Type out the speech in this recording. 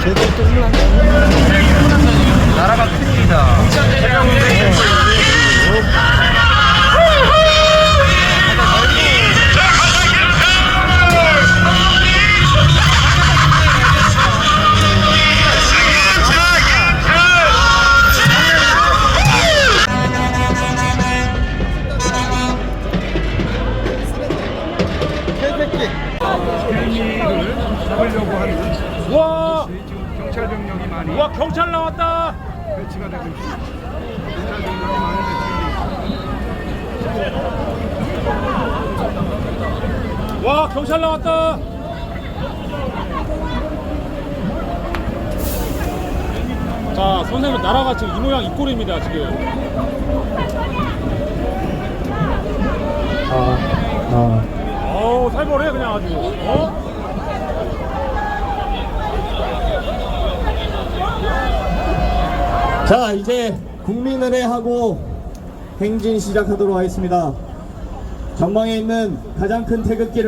제대로 올라가. 나라가 큽니다. Thank you. 지금 와, 경찰 병력이 많이 와 경찰 나왔다. 배치가 되고 있습니다. 경찰 병력이 많이 배치가 되고 있습니다. 와 경찰 나왔다. 자 선생님 나라가 지금 이 모양 이 꼴입니다 지금. 아, 아. 어우 살벌해 그냥 아주. 어? 자, 이제 국민은혜하고 행진 시작하도록 하겠습니다. 전방에 있는 가장 큰 태극기를